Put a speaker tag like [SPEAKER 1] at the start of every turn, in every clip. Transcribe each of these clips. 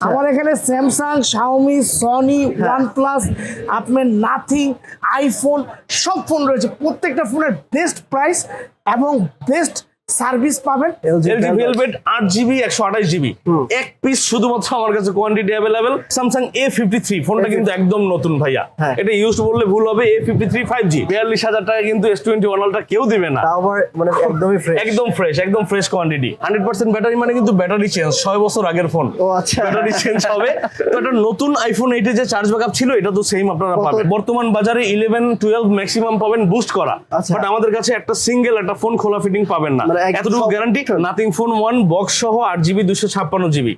[SPEAKER 1] আমার এখানে Samsung Xiaomi Sony OnePlus আপনার নাথিং আইফোন সব ফোন রয়েছে। প্রত্যেকটা ফোনের বেস্ট প্রাইস এবং বেস্ট সার্ভিস পাবেন
[SPEAKER 2] এলজি ভেলভেট আট জিবি একশো আঠাশ জিবি। এক পিস শুধুমাত্র আমার কাছে quantity available Samsung A fifty three ফোনটা কিন্তু একদম নতুন ভাইয়া।
[SPEAKER 3] হ্যাঁ।
[SPEAKER 2] এটা ইউজ বললে ভুল হবে A fifty three five G বিয়াল্লিশ হাজার টাকা কিন্তু এস টোয়েন্টি ওয়ান আলটা কেউ দিবে না।
[SPEAKER 3] তাও আবার মানে একদমই ফ্রেশ
[SPEAKER 2] একদম ফ্রেশ একদম fresh quantity hundred percent battery মানে কিন্তু ব্যাটারি চেঞ্জ ছয় বছর আগের ফোন
[SPEAKER 3] ও আচ্ছা।
[SPEAKER 2] ব্যাটারি চেঞ্জ হবে। তো এটা নতুন আইফোন এইটে যে চার্জ ব্যাকআপ ছিল এটা তো সেম আপনারা? পাবেন। বর্তমান বাজারে ইলেভেন টুয়েলভ ম্যাক্সিমাম পাবেন বুস্ট করা।
[SPEAKER 3] আচ্ছা।
[SPEAKER 2] বাট আমাদের কাছে একটা সিঙ্গেল একটা ফোন খোলা ফিটিং পাবেন না।
[SPEAKER 3] মানে
[SPEAKER 2] এতটুকু guarantee nothing phone one box সহ আট জিবি দুশো ছাপ্পান্ন জিবি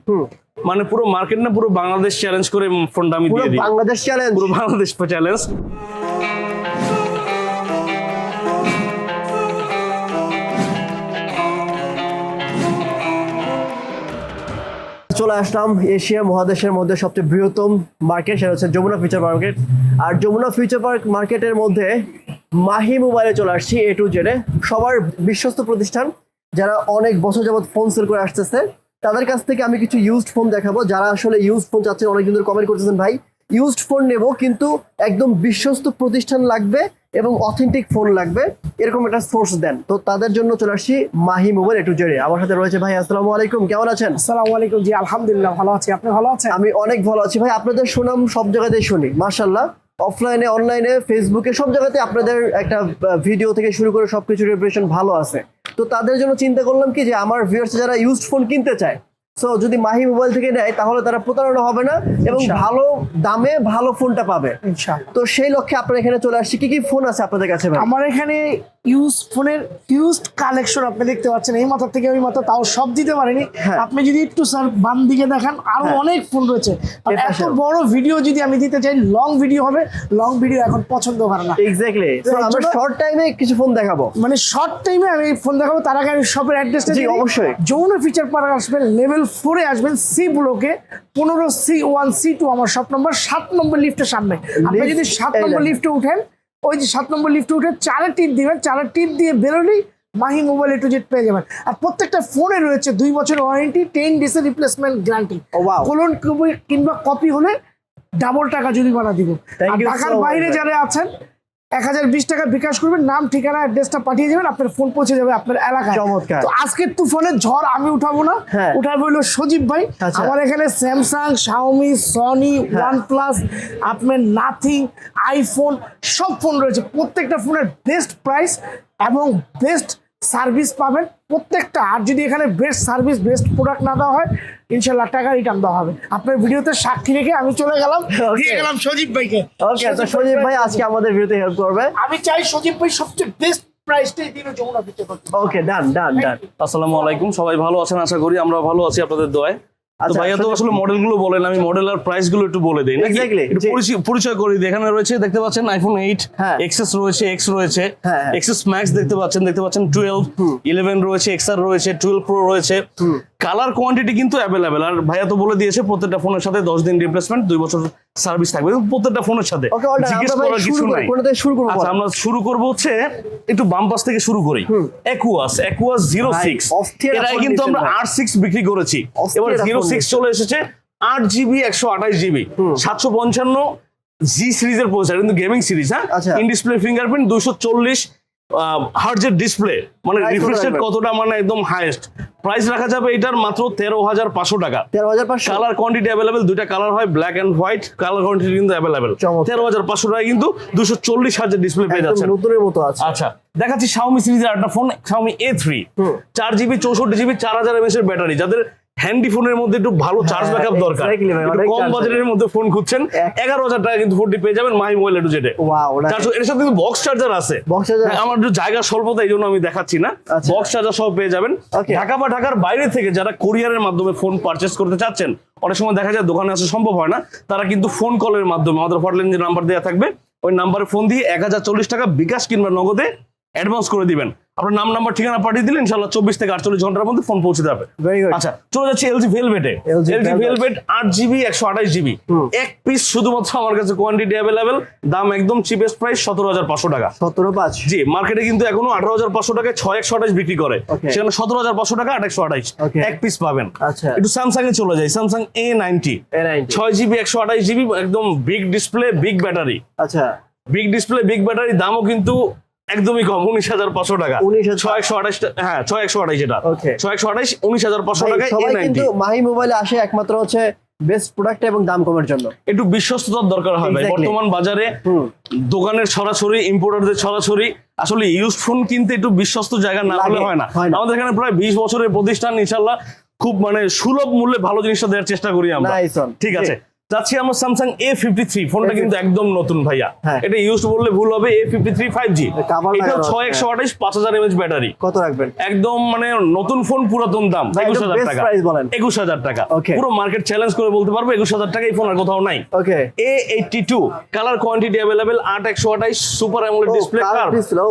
[SPEAKER 2] মানে পুরো মার্কেট না পুরো বাংলাদেশ চ্যালেঞ্জ করে ফোনটা আমি দিয়ে দিই।
[SPEAKER 3] বাংলাদেশ চ্যালেঞ্জ
[SPEAKER 2] পুরো বাংলাদেশ চ্যালেঞ্জ
[SPEAKER 3] চলে আসলাম এশিয়া মহাদেশের মধ্যে সবচেয়ে বৃহত্তম মার্কেট সেটা হচ্ছে যমুনা ফিউচার মার্কেট আর যমুনা ফিউচার পার্ক মার্কেটের মধ্যে মাহি মোবাইলে চলে আসছি এ টু জেডে সবার বিশ্বস্ত প্রতিষ্ঠান যারা অনেক বছর যাবত ফোন সেল করে আসতেছে তাদের কাছ থেকে আমি কিছু ইউজড ফোন দেখাবো। যারা আসলে ইউজড ফোন চাচ্ছেন অনেকদিন ধরে কমেন্ট করতেছেন ভাই ইউজড ফোন নেব কিন্তু একদম বিশ্বস্ত প্রতিষ্ঠান লাগবে এবং অথেন্টিক ফোন লাগবে। এরকম একটা সোর্স দেন। তো তাদের জন্য চলে আসছি মাহি মোবাইল এ টু জেডে আমার সাথে রয়েছে ভাই আসসালামু আলাইকুম কেমন আছেন?
[SPEAKER 1] আসসালামু আলাইকুম জি আলহামদুলিল্লাহ ভালো আছি। আপনি ভালো আছেন?
[SPEAKER 3] আমি অনেক ভালো আছি। ভাই আপনাদের সুনাম সব জায়গাতেই শুনি মার্শাল্লাহ অফলাইনে অনলাইনে ফেসবুকে সব জায়গাতে আপনাদের একটা ভিডিও থেকে শুরু করে সব কিছু রেপুটেশন ভালো আছে। তো তাদের জন্য চিন্তা করলাম কি যে আমার ভিউয়ার্স যারা ইউজড ফোন কিনতে চায় সো যদি মাহি মোবাইল থেকে নেয় তাহলে তারা প্রতারণা হবে না এবং ভালো দামে ভালো ফোনটা পাবে। তো সেই লক্ষ্যে আপনার এখানে চলে আসছি। কি কি ফোন আছে আপনাদের কাছে
[SPEAKER 1] আমার এখানে ইউজ ফোনের ইউজড কালেকশন আপনি দেখতে পাচ্ছেন এই মাথা থেকে ওই মাথা তাও সব দিতে পারেনি
[SPEAKER 3] হ্যাঁ।
[SPEAKER 1] আপনি যদি একটু স্যার বাম দিকে দেখান আরও
[SPEAKER 3] হ্যাঁ।
[SPEAKER 1] অনেক ফোন রয়েছে এত বড় ভিডিও যদি আমি দিতে চাই লং ভিডিও হবে লং ভিডিও এখন পছন্দ করে না
[SPEAKER 3] এক্স্যাক্টলি আমরা শর্ট টাইমে কিছু ফোন দেখাবো
[SPEAKER 1] মানে শর্ট টাইমে আমি ফোন দেখাবো তার আগে আমি শপের অ্যাড্রেসটা
[SPEAKER 3] জি, অবশ্যই।
[SPEAKER 1] যৌন ফিচার পার্ক আসবেন লেভেল ফোরে আসবেন সি ব্লকে পনেরো সি ওয়ান সি টু আমার শপ নম্বর সাত নম্বর লিফটের সামনে আপনি যদি সাত নম্বর। লিফটে উঠেন ওই যে সাত নম্বর লিফটে উঠে চারে টিপ দিবেন চারে টিপ দিয়ে বেরোলেই মাহি মোবাইল টু জেট পেয়ে যাবেন। আর প্রত্যেকটা ফোনে রয়েছে দুই বছর ওয়ারেন্টি টেন ডেসের রিপ্লেসমেন্ট গ্যারান্টি. কোলন কিংবা কপি হলে ডাবল টাকা জরিমানা দিব।
[SPEAKER 3] টাকার
[SPEAKER 1] ঢাকার বাইরে যারা আছেন এক হাজার বিশ টাকা বিকাশ করবেন নাম ঠিকানা অ্যাড্রেসটা পাঠিয়ে দেবেন আপনার ফোন পৌঁছে যাবে আপনার এলাকায়
[SPEAKER 3] চমৎকার।
[SPEAKER 1] তো আজকের তুফানের ঝড় আমি উঠাবো না
[SPEAKER 3] হ্যাঁ।
[SPEAKER 1] উঠাবো হলো সজীব ভাই
[SPEAKER 3] আচ্ছা।
[SPEAKER 1] আমার এখানে স্যামসাং শাওমি সনি ওয়ানপ্লাস আপনার নাথিং আইফোন সব ফোন রয়েছে প্রত্যেকটা ফোনের বেস্ট প্রাইস এবং বেস্ট সার্ভিস পাবেন প্রত্যেকটা। আর যদি এখানে বেস্ট সার্ভিস বেস্ট প্রোডাক্ট না দেওয়া হয় ইনশাল্লাহ টাকা রিটার্ন দেওয়া হবে। আপনার ভিডিওতে সাক্ষী রেখে আমি চলে গেলাম। দিয়ে গেলাম সজীব ভাইকে।
[SPEAKER 3] ওকে তো সজীব ভাই আজকে আমাদের ভিডিওতে হেল্প করবে।
[SPEAKER 1] আমি চাই সজীব ভাই সবচেয়ে বেস্ট
[SPEAKER 3] ওকে ডান ডান ডান
[SPEAKER 2] আসসালামু আলাইকুম সবাই ভালো আছেন? আশা করি আমরা ভালো আছি আপনাদের দোয়ায়। তো
[SPEAKER 3] আচ্ছা,
[SPEAKER 2] ভাইয়া তো
[SPEAKER 3] আসলে-
[SPEAKER 2] বলেন আমি মডেল আর প্রাইসগুলো একটু বলে দেই
[SPEAKER 3] জি।
[SPEAKER 2] পরিচয়- করে এখানে রয়েছে দেখতে পাচ্ছেন আইফোন এইট
[SPEAKER 3] হ্যাঁ।
[SPEAKER 2] এক্সেস রয়েছে এক্স রয়েছে
[SPEAKER 3] হ্যাঁ, হ্যাঁ।
[SPEAKER 2] এক্সেস ম্যাক্স দেখতে পাচ্ছেন দেখতে পাচ্ছেন টুয়েলভ ইলেভেন রয়েছে এক্সআর রয়েছে টুয়েলভ প্রো রয়েছে কালার কোয়ান্টিটি কিন্তু অ্যাভেলেবেল আর ভাইয়া তো বলে দিয়েছে প্রত্যেকটা ফোনের সাথে দশ দিন রিপ্লেসমেন্ট দুই বছর সার্ভিস থাকবে। প্রত্যেকটা ফোনের সাথে। জিজ্ঞেস করার কিছু নাই। আচ্ছা আমরা শুরু করব হচ্ছে একটু বাম পাশ থেকে শুরু করি। একুয়াস একুয়াস জিরো সিক্স এর আগে কিন্তু আমরা। আর সিক্স বিক্রি করেছি। এবার জিরো সিক্স চলে এসেছে আট জিবি একশো আঠাশ জিবি সাতশো পঞ্চান্ন জি সিরিজের প্রসেসর কিন্তু গেমিং সিরিজ হ্যাঁ। ইন ডিসপ্লে ফিঙ্গারপ্রিন্ট দুশো চল্লিশ হার্জের ডিসপ্লে মানে রিফ্রেশ রেট কতটা মানে একদম হাইয়েস্ট প্রাইস রাখা যাবে এটার মাত্র তেরো হাজার পাঁচশো টাকা।
[SPEAKER 3] তেরো হাজার পাঁচশো?
[SPEAKER 2] কালার কোয়ান্টিটি অ্যাভেলেবেল দুইটা কালার হয় black and white colour quantity কিন্তু অ্যাভেলেবেল। তেরো হাজার পাঁচশো টাকা কিন্তু দুশো চল্লিশ হাজার ডিসপ্লে পেয়ে যাচ্ছেন।
[SPEAKER 3] নতুনের মতো আছে।
[SPEAKER 2] আচ্ছা দেখাচ্ছি Xiaomi সিরিজের একটা ফোন Xiaomi A3 চার জিবি চৌষট্টি জিবি চার হাজার এমএস এর ব্যাটারি যাদের হ্যান্ডি ফোনের মধ্যে একটু ভালো চার্জ
[SPEAKER 3] হ্যাঁ,
[SPEAKER 2] ব্যাকআপ দরকার। কম বাজেটের মধ্যে ফোন খুঁজছেন এগারো হাজার টাকা কিন্তু ফোনটি পেয়ে যাবেন মাই মোবাইল একটু জেটে এর সাথে কিন্তু বক্স চার্জার আছে। হ্যাঁ, আমার একটু জায়গা স্বল্পতা এই জন্য আমি দেখাচ্ছি না। বক্স চার্জার সব পেয়ে যাবেন. ঢাকা বা ঢাকার বাইরে থেকে যারা কোরিয়ারের মাধ্যমে ফোন পারচেস করতে চাচ্ছেন অনেক সময় দেখা যায় দোকানে আসা সম্ভব হয় না তারা কিন্তু ফোন কলের মাধ্যমে আমাদের হটলাইন যে নাম্বার দেওয়া থাকবে ওই নাম্বারে ফোন দিয়ে এক হাজার চল্লিশ টাকা বিকাশ কিংবা নগদে অ্যাডভান্স করে দিবেন। আপনার নাম নাম্বার ঠিকানা পাঠিয়ে দিলেন ইনশাল্লাহ চব্বিশ থেকে আটচল্লিশ ঘণ্টার মধ্যে ফোন পৌঁছে যাবে।
[SPEAKER 3] ভেরি গুড
[SPEAKER 2] আচ্ছা চলে যাচ্ছে এলজি ভেলভেটে এলজি ভেলভেট আট জিবি একশো আঠাশ জিবি এক পিস শুধুমাত্র আমার কাছে কোয়ান্টিটি অ্যাভেলেবেল দাম একদম চিপেস্ট প্রাইস সতেরো হাজার পাঁচশো টাকা।
[SPEAKER 3] সতেরো পাঁচ।
[SPEAKER 2] জি মার্কেটে কিন্তু এখনও আঠারো হাজার পাঁচশো টাকায় ছয় একশো আঠাশ বিক্রি করে। সেখানে সতেরো হাজার পাঁচশো টাকা আট একশো আঠাশ. এক পিস পাবেন।
[SPEAKER 3] আচ্ছা।
[SPEAKER 2] একটু স্যামসাং এ চলে যায় Samsung A ninety
[SPEAKER 3] A ninety
[SPEAKER 2] ছয় জিবি একশো আঠাশ জিবি একদম বিগ ডিসপ্লে বিগ ব্যাটারি
[SPEAKER 3] আচ্ছা।
[SPEAKER 2] বিগ ডিসপ্লে বিগ ব্যাটারি দামও কিন্তু একদমই কম উনিশ হাজার পাঁচশো টাকা।
[SPEAKER 3] 19,000
[SPEAKER 2] ছয় একশো আঠাশ হ্যাঁ ছয় একশো আঠাশ এটা। ছয় একশো আঠাশ উনিশ হাজার পাঁচশো নাইনটি
[SPEAKER 3] কিন্তু মাহি মোবাইলে আসে একমাত্র হচ্ছে বেস্ট প্রোডাক্ট এবং দাম কমের জন্য।
[SPEAKER 2] একটু বিশ্বস্ততার দরকার হয় ভাই। বর্তমান বাজারে দোকানের সরাসরি ইম্পোর্টারদের সরাসরি আসলে ইউজ ফোন কিনতে একটু বিশ্বস্ত জায়গা না হলে হয় না। আমাদের এখানে প্রায় বিশ বছরের প্রতিষ্ঠান ইনশাল্লাহ খুব মানে সুলভ মূল্যে ভালো জিনিসটা দেওয়ার চেষ্টা করি আমরা। ঠিক আছে। যাচ্ছি আমার স্যামসাং এ ফিফটি থ্রি ফোনটা কিন্তু একদম নতুন ভাইয়া।
[SPEAKER 3] হ্যাঁ।
[SPEAKER 2] এটা ইউজ বললে ভুল হবে A fifty three five G
[SPEAKER 3] লাগানো
[SPEAKER 2] ছয় একশো আঠাশ পাঁচ হাজার এমএচ ব্যাটারি
[SPEAKER 3] কত রাখবেন?
[SPEAKER 2] একদম মানে নতুন ফোন পুরাতন দাম একুশ হাজার টাকা। একুশ হাজার টাকা. পুরো মার্কেট চ্যালেঞ্জ করে বলতে পারব একুশ হাজার টাকা এই ফোন আর কোথাও নাই।
[SPEAKER 3] Okay
[SPEAKER 2] A eighty two colour quantity available আট একশো আঠাশ সুপার অ্যামোলেড ডিসপ্লে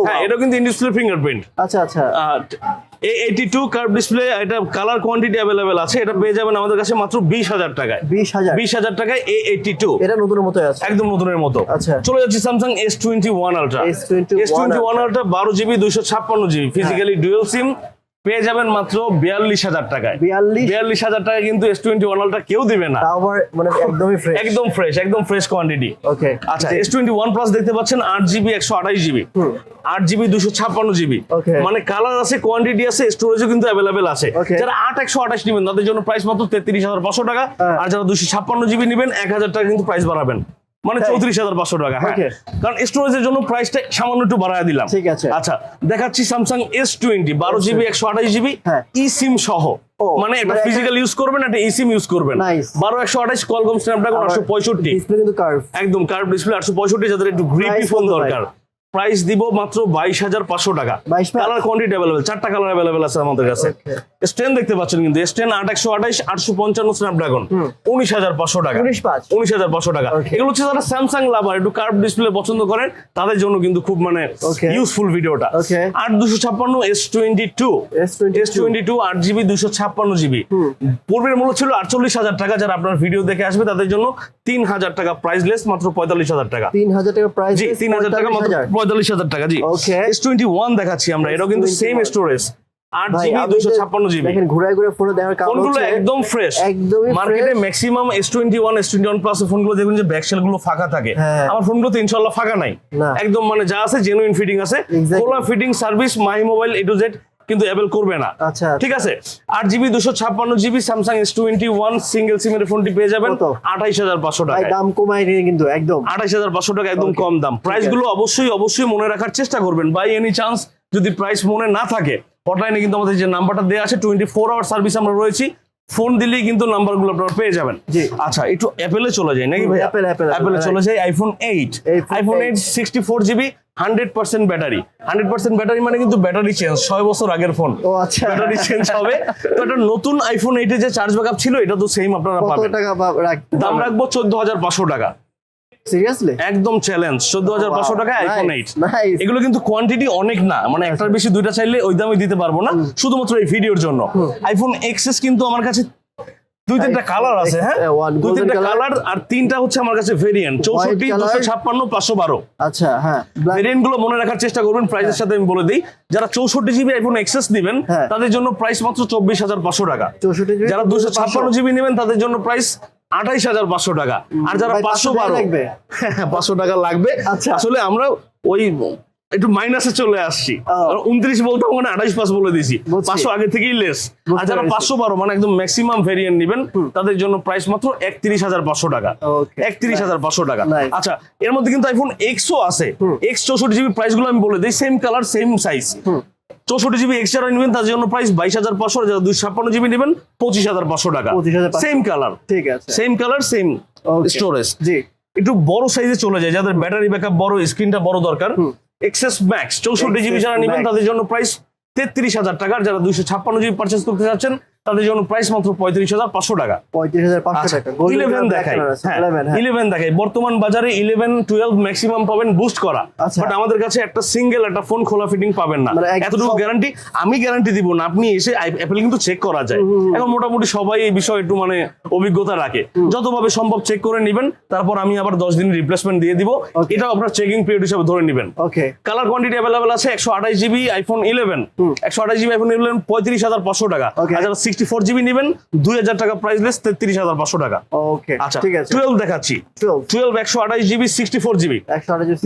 [SPEAKER 2] হ্যাঁ এটা কিন্তু ইন ডিসপ্লে ফিঙ্গারপ্রিন্ট
[SPEAKER 3] আচ্ছা আচ্ছা।
[SPEAKER 2] A eighty two curve display এটা কালার কোয়ান্টিটি অ্যাভেলেবেল আছে এটা পেয়ে যাবেন আমাদের কাছে মাত্র বিশ হাজার টাকায়।
[SPEAKER 3] বিশ হাজার।
[SPEAKER 2] বিশ হাজার টাকায় এ এইটি টু
[SPEAKER 3] এটা নতুনের মতো আছে।
[SPEAKER 2] একদম নতুনের মতো।
[SPEAKER 3] আচ্ছা।
[SPEAKER 2] চলে যাচ্ছে Samsung S twenty one ultra S twenty one ultra বারো জিবি দুইশো ছাপ্পান্ন জিবি ফিজিক্যালি ডুয়েল সিম পেয়ে যাবেন মাত্র বিয়াল্লিশ হাজার টাকায়।
[SPEAKER 3] বিয়াল্লিশ?
[SPEAKER 2] হাজার টাকা কিন্তু এস টোয়েন্টি ওয়ান কেউ দিবে না।
[SPEAKER 3] আবার মানে একদমই ফ্রেশ
[SPEAKER 2] একদম ফ্রেশ একদম ফ্রেশ কোয়ান্টিটি
[SPEAKER 3] ওকে
[SPEAKER 2] আচ্ছা এস টোয়েন্টি ওয়ান প্লাস দেখতে পাচ্ছেন আট জিবি একশো আঠাশ জিবি আট জিবি দুশো ছাপ্পান্ন জিবি মানে কালার আছে কোয়ান্টিটি আছে স্টোরেজও কিন্তু অ্যাভেলেবেল আছে। যারা আট একশো আঠাশ নেবেন তাদের জন্য প্রাইস মাত্র তেত্রিশ হাজার পাঁচশো টাকা।
[SPEAKER 3] হ্যাঁ।
[SPEAKER 2] আর যারা দুশো ছাপ্পান্ন জিবি নেবেন এক হাজার টাকা কিন্তু প্রাইস বাড়াবেন। মানে চৌত্রিশ হাজার পাঁচশো টাকা হ্যাঁ। কারণ স্টোরেজের জন্য প্রাইসটা সামান্য একটু বাড়ায় দিলাম।
[SPEAKER 3] ঠিক আছে।
[SPEAKER 2] আচ্ছা দেখাচ্ছি স্যামসাং এস টোয়েন্টি বারো জিবি একশো আঠাশ জিবি। ই সিম সহ। মানে
[SPEAKER 3] মানে
[SPEAKER 2] ফিজিক্যাল ইউজ করবেন একটা ই সিম ইউজ করবেন. বারো একশো আঠাশ কলকম স্ন্যাপড্রাগন আটশো পঁয়ষট্টি। একদম কার্ভ ডিসপ্লে আটশো পঁয়ষট্টি যাদের একটু গ্রিপি ফোন দরকার। প্রাইস দিব মাত্র বাইশ হাজার পাঁচশো টাকা। কালার কোয়ান্টিটি অ্যাভেলেবেল চারটা কালার অ্যাভেলেবেল আছে আমাদের কাছে। স্টেন দেখতে পাচ্ছেন কিন্তু স্টেন আট একশো আঠাইশ আটশো পঞ্চান্ন স্ন্যাপড্রাগন উনিশ হাজার পাঁচশো টাকা।
[SPEAKER 3] উনিশ পাঁচ।
[SPEAKER 2] উনিশ হাজার পাঁচশো টাকা। এগুলো হচ্ছে যারা স্যামসাং লাভার একটু কার্ভ ডিসপ্লে পছন্দ করেন তাদের জন্য কিন্তু খুব মানে ইউজফুল ভিডিওটা আট দুশো ছাপ্পান্ন S twenty two
[SPEAKER 3] S22
[SPEAKER 2] S twenty two আট জিবি দুশো ছাপ্পান্ন জিবি পূর্বের মূল্য ছিল আটচল্লিশ হাজার টাকা যারা আপনার ভিডিও দেখে আসবে তাদের জন্য তিন হাজার টাকা প্রাইস লেস মাত্র পঁয়তাল্লিশ হাজার টাকা।
[SPEAKER 3] তিন হাজার টাকা প্রাইস
[SPEAKER 2] জি তিন হাজার টাকা মাত্র পঁয়তাল্লিশ হাজার। টাকা জি। এস টোয়েন্টি ওয়ান দেখাচ্ছি আমরা এটাও কিন্তু সেম স্টোরেজ আট জিবি দুশো ছাপ্পান্ন জিবি।
[SPEAKER 3] দেখেন ঘুরায় ঘুরে ফোনে দেখার কারণ
[SPEAKER 2] ফোনগুলো একদম ফ্রেশ
[SPEAKER 3] একদমই
[SPEAKER 2] মার্কেটে maximum S twenty one S twenty one plus ফোনগুলো দেখবেন যে ব্যাকগুলো ফাঁকা থাকে। আমার ফোনগুলোতে ইনশাল্লাহ ফাঁকা নাই। একদম মানে যা আছে জেনুইন ফিটিং আছে। খোলা fitting service my mobile A to Z কিন্তু অ্যাভেল করবে না।
[SPEAKER 3] আচ্ছা,
[SPEAKER 2] ঠিক আছে? আট জিবি দুশো ছাপ্পান্ন GB Samsung S twenty one single সিমের ফোনটি পেয়ে যাবেন আঠাইশ হাজার পাঁচশো টাকা
[SPEAKER 3] দাম কমাই নিয়ে কিন্তু একদম।
[SPEAKER 2] আঠাইশ হাজার পাঁচশো টাকা একদম কম দাম। প্রাইসগুলো অবশ্যই অবশ্যই মনে রাখার চেষ্টা করবেন। বাই এনি চান্স যদি প্রাইস মনে না থাকে হটলাইনে কিন্তু আমাদের যে নাম্বারটা দেওয়া আছে টোয়েন্টি ফোর আওয়ার সার্ভিস আমরা রয়েছি। ফোন দিলেই কিন্তু নাম্বারগুলো আপনারা পেয়ে যাবেন।
[SPEAKER 3] জি।
[SPEAKER 2] আচ্ছা একটু অ্যাপেলে চলে যায় নাকি ভাই
[SPEAKER 3] Apple, Apple,
[SPEAKER 2] অ্যাপেলে চলে যায় iPhone eight iPhone eight sixty four GB hundred percent battery hundred percent battery মানে কিন্তু ব্যাটারি চেঞ্জ ছয় বছর আগের ফোন
[SPEAKER 3] ও আচ্ছা।
[SPEAKER 2] ব্যাটারি চেঞ্জ হবে। তো এটা নতুন আইফোন এইটে যে চার্জ ব্যাকআপ ছিল এটা তো সেম আপনারা
[SPEAKER 3] কত
[SPEAKER 2] পাবেন।
[SPEAKER 3] টাকা
[SPEAKER 2] দাম রাখব চোদ্দ হাজার পাঁচশো টাকা।
[SPEAKER 3] সিরিয়াসলি
[SPEAKER 2] একদম চ্যালেঞ্জ চোদ্দ হাজার পাঁচশো টাকা আইফোন এগুলো কিন্তু কোয়ান্টিটি অনেক না। মানে একটার বেশি দুইটা চাইলে ওই দামে দিতে পারব না। শুধুমাত্র এই ভিডিওর জন্য। আইফোন এক্সএস কিন্তু আমার কাছে দুই তিনটা কালার আছে হ্যাঁ? দুই তিনটা কালার আর তিনটা হচ্ছে আমার কাছে ভেরিয়েন্ট চৌষট্টি দুশো ছাপ্পান্ন পাঁচশো বারো।
[SPEAKER 3] আচ্ছা হ্যাঁ
[SPEAKER 2] ভেরিয়েন্টগুলো মনে রাখার চেষ্টা করবেন প্রাইসের সাথে আমি বলে দিই। যারা চৌষট্টি জিবি আইফোন এক্সেস দিবেন
[SPEAKER 3] হ্যাঁ।
[SPEAKER 2] তাদের জন্য প্রাইস মাত্র চব্বিশ হাজার পাঁচশো টাকা। যারা দুশো ছাপ্পান্ন জিবি নেবেন তাদের জন্য প্রাইস আঠাইশ হাজার পাঁচশো টাকা। আর যারা পাঁচশো বারো।
[SPEAKER 3] লাগবে?
[SPEAKER 2] পাঁচশো টাকা লাগবে।
[SPEAKER 3] আচ্ছা।
[SPEAKER 2] আসলে আমরা ওই একটু মাইনাসে চলে আসছি। উনত্রিশ বলতে মানে আঠাইশ পাঁচ বলে দিছি পাঁচশো আগে থেকেই লেস আর যারা পাঁচশো বারো মানে একদম ম্যাক্সিমাম ভেরিয়েন্ট নেবেন তাদের জন্য প্রাইস মাত্র একত্রিশ হাজার পাঁচশো টাকা. একত্রিশ হাজার পাঁচশো টাকা। আচ্ছা এর মধ্যে কিন্তু আইফোন এক্সও আছে। এক্স চৌষট্টি জিবি প্রাইসগুলো আমি বলে দিই সেম কালার সেম সাইজ চৌষট্টি জিবি এক্সট্রা নেবেন তার জন্য প্রাইস বাইশ হাজার পাঁচশো যারা দুই ছাপ্পান্ন জিবি নেবেন পঁচিশ হাজার পাঁচশো টাকা।
[SPEAKER 3] 25,500
[SPEAKER 2] সেম কালার
[SPEAKER 3] ঠিক আছে।
[SPEAKER 2] সেম কালার সেম স্টোরেজ
[SPEAKER 3] জি।
[SPEAKER 2] একটু বড় সাইজে চলে যায় যাদের ব্যাটারি ব্যাকআপ বড় স্ক্রিনটা বড় দরকার। এক্সেস ম্যাক্স চৌষট্টি জিবি যারা নেবেন তাদের জন্য প্রাইস তেত্রিশ হাজার টাকার যারা দুইশো ছাপ্পান্ন জিবি পার্চেস করতে চাচ্ছেন তাদের জন্য প্রাইস মাত্র পঁয়ত্রিশ হাজার পাঁচশো টাকা।
[SPEAKER 3] পঁয়ত্রিশ হাজার পাঁচশো
[SPEAKER 2] আচ্ছা
[SPEAKER 3] টাকা।
[SPEAKER 2] ইলেভেন দেখাই।
[SPEAKER 3] color আছে।
[SPEAKER 2] হ্যাঁ
[SPEAKER 3] 11, হ্যাঁ।
[SPEAKER 2] ইলেভেন দেখাই। বর্তমান বাজারে ইলেভেন টুয়েলভ ম্যাক্সিমাম পাবেন বুস্ট করা।
[SPEAKER 3] আচ্ছা।
[SPEAKER 2] বাট আমাদের কাছে একটা সিঙ্গেল একটা ফোন খোলা ফিটিং পাবেন না।
[SPEAKER 3] মানে
[SPEAKER 2] এতটুকু গ্যারান্টি আমি গ্যারান্টি দিব না। আপনি এসে অ্যাপেল কিন্তু চেক করা যায়। এখন মোটামুটি সবাই এই বিষয়ে একটু মানে অভিজ্ঞতা রাখে। যতভাবে সম্ভব চেক করে নেবেন। তারপর আমি আবার দশ দিন রিপ্লেসমেন্ট দিয়ে দিব. এটাও আপনার চেকিং পিরিয়ড হিসেবে ধরে নেবেন।
[SPEAKER 3] ওকে
[SPEAKER 2] কালার কোয়ান্টিটি অ্যাভেলেবেল আছে একশো আঠাশ জিবি আইফোন ইলেভেন একশো আঠাশ জিবি আইফোন ইলেভেন পঁয়ত্রিশ হাজার পাঁচশো টাকা. আর সিক্সটি ফোর জিবি নেবেন দুই হাজার টাকা প্রাইস লেস তেত্রিশ হাজার পাঁচশো টাকা।
[SPEAKER 3] ওকে
[SPEAKER 2] আচ্ছা
[SPEAKER 3] ঠিক আছে।
[SPEAKER 2] টুয়েলভ দেখাচ্ছি।
[SPEAKER 3] টুয়েলভ
[SPEAKER 2] একশো আঠাশ জিবি সিক্সটি ফোর জিবি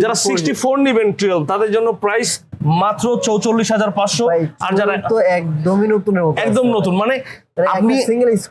[SPEAKER 2] যারা সিক্সটি ফোর নিবেন টুয়েলভ তাদের জন্য প্রাইস মাত্র চৌচল্লিশ হাজার পাঁচশো। আর যারা
[SPEAKER 3] তো একদমই নতুনের মতো
[SPEAKER 2] একদম নতুন। মানে
[SPEAKER 3] মানে
[SPEAKER 2] আপনি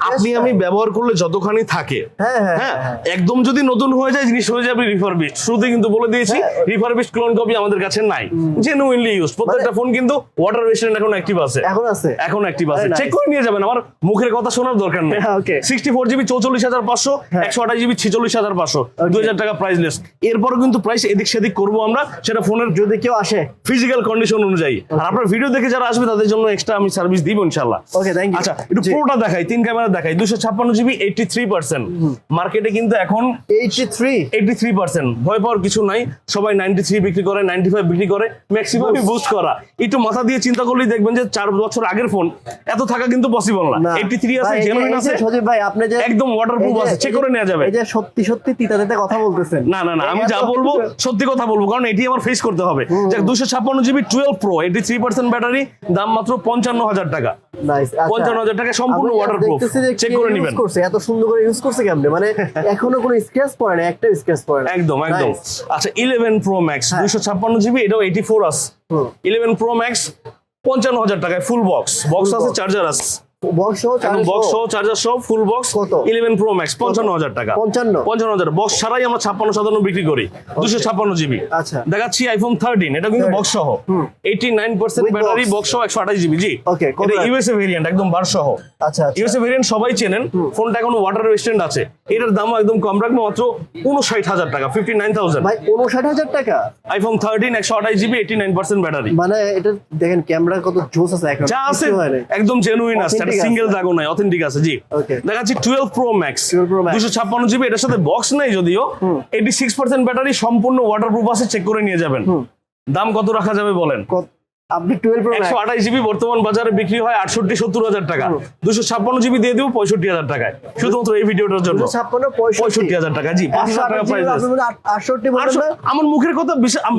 [SPEAKER 2] আপনি আমি ব্যবহার করলে যতখানি থাকে।
[SPEAKER 3] হ্যাঁ হ্যাঁ
[SPEAKER 2] হ্যাঁ
[SPEAKER 3] হ্যাঁ
[SPEAKER 2] একদম যদি নতুন হয়ে যায় জিনিস হয়ে যাবে রিফারবিস্ট শুরুতে কিন্তু বলে দিয়েছি। রিফারবিস্ট ক্লোন কপি আমাদের কাছে নাই। জেনুইনলি ইউজ প্রত্যেকটা ফোন কিন্তু ওয়াটার রেস্টুরেন্ট এখন অ্যাক্টিভ আছে।
[SPEAKER 3] এখন আছে।
[SPEAKER 2] এখন অ্যাক্টিভ আছে। চেক করে নিয়ে যাবেন। আমার মুখের কথা শোনার দরকার নেই।
[SPEAKER 3] okay.
[SPEAKER 2] সিক্সটি ফোর জিবি চৌচল্লিশ হাজার পাঁচশো
[SPEAKER 3] হ্যাঁ।
[SPEAKER 2] একশো আঠাশ জিবি ছিচল্লিশ হাজার পাঁচশো। দুই হাজার টাকা প্রাইসলেস এরপরও কিন্তু প্রাইস এদিক সেদিক করব আমরা। সেটা ফোনের
[SPEAKER 3] যদি কেউ আসে।
[SPEAKER 2] ফিজিক্যাল কন্ডিশন অনুযায়ী। আর আপনার ভিডিও দেখে যারা আসবে তাদের জন্য এক্সট্রা আমি সার্ভিস দিব ইনশাল্লাহ
[SPEAKER 3] ওকে থ্যাংক ইউ
[SPEAKER 2] আচ্ছা একটু পুরোটা দেখাই তিন ক্যামেরা দেখাই। দুশো ছাপ্পান্ন জিবি এইটটি থ্রি পার্সেন্ট মার্কেটে কিন্তু এখন
[SPEAKER 3] eighty three
[SPEAKER 2] eighty three percent ভয় পাওয়ার কিছু নাই। সবাই নাইনটি থ্রি বিক্রি করে নাইনটি ফাইভ বিক্রি করে ম্যাক্সিমামই বুস্ট করা। একটু মাথা দিয়ে চিন্তা করলেই দেখবেন যে চার বছর আগের ফোন এত থাকা কিন্তু পসিবল না। এইটটি থ্রি আছে
[SPEAKER 3] যে-
[SPEAKER 2] জেনুইন আছে।
[SPEAKER 3] সজীব ভাই আপনি যে
[SPEAKER 2] একদম
[SPEAKER 3] এই
[SPEAKER 2] আছে,
[SPEAKER 3] যে-
[SPEAKER 2] করে নেওয়া যাবে।
[SPEAKER 3] এই যে সত্যি সত্যি তিতা কথা বলতেছেন।
[SPEAKER 2] না না না আমি যা বলব সত্যি কথা বলব কারণ এটি আমার ফেস করতে হবে। দেখ দুশো ছাপ্পান্ন GB twelve pro eighty three percent battery দাম মাত্র পঞ্চান্ন হাজার টাকা পঞ্চান্ন হাজার টাকা সম্পূর্ণ waterproof। Check করে নিবেন।
[SPEAKER 3] করছে এত সুন্দর করে ইউজ করছে কেমনে? মানে এখনও কোনো স্ক্র্যাচ পড়ে না একটা স্ক্র্যাচ পড়ে না।
[SPEAKER 2] একদম একদম। আচ্ছা ইলেভেন প্রো ম্যাক্স। দুইশো ছাপ্পান্ন জিবি এটাও এইটি ফোর আস। ইলেভেন প্রো ম্যাক্স পঞ্চান্ন হাজার টাকায় ফুল বক্স বক্স আছে চার্জার আছে।
[SPEAKER 3] বক্স সহ
[SPEAKER 2] চার্জার সহ? ফুল বক্স
[SPEAKER 3] কত?
[SPEAKER 2] প্রো ম্যাক্স পঞ্চান্ন হাজার টাকা।
[SPEAKER 3] 55?
[SPEAKER 2] পঞ্চান্ন হাজার। বক্স ছাড়াই আমরা বিক্রি করি। দুশো ছাপ্পান্ন জিবি
[SPEAKER 3] আচ্ছা।
[SPEAKER 2] দেখাচ্ছি আইফোন এটা কিন্তু বক্স সহ। ব্যাটারি বক্স সহ একশো আঠাশ জিবি জি। এটা ইউএসএ ভেরিয়েন্ট একদম বার সহ।
[SPEAKER 3] আচ্ছা
[SPEAKER 2] ইউএসএ ভেরিয়েন্ট সবাই চেনেন। ফোনটা এখন ওয়াটার রেজিস্ট্যান্ট আছে। এটার দামও একদম কম রাখব মাত্র উনষাট হাজার টাকা ফিফটি নাইন থাউজেন্ড
[SPEAKER 3] ভাই উনষাট হাজার টাকা?
[SPEAKER 2] আইফোন থার্টিন একশো আঠাশ GB eighty nine percent battery
[SPEAKER 3] মানে এটা দেখেন ক্যামেরা কত জোস আছে এখন
[SPEAKER 2] যা আছে
[SPEAKER 3] কিছু নাই।
[SPEAKER 2] একদম জেনুইন আছে। সিঙ্গেল। দাগও নাই অথেন্টিক আছে জি. দেখাচ্ছি টুয়েলভ প্রো ম্যাক্স
[SPEAKER 3] 12
[SPEAKER 2] দুশো ছাপ্পান্ন জিবি এটার সাথে বক্স নাই যদিও এইটি সিক্স পার্সেন্ট ব্যাটারি সম্পূর্ণ ওয়াটারপ্রুফ আছে চেক করে নিয়ে যাবেন। দাম কত রাখা যাবে বলেন?
[SPEAKER 3] কত- আপনি টুয়েলভ প্রো
[SPEAKER 2] একশো আঠাশ জিবি বর্তমান বাজারে বিক্রি হয় আটষট্টি সত্তর হাজার টাকা। দুশো ছাপ্পান্ন জিবি দিয়ে দিব পঁয়ষট্টি হাজার টাকায়। শুধুমাত্র এই ভিডিওটার জন্য।
[SPEAKER 3] ছাপ্পান্ন
[SPEAKER 2] পঁয়ষট্টি। হাজার টাকা জি পাঁচ হাজার টাকা প্রাইস
[SPEAKER 3] আটষট্টি বললেন
[SPEAKER 2] আটশো-
[SPEAKER 3] না?
[SPEAKER 2] আমার মুখের কথা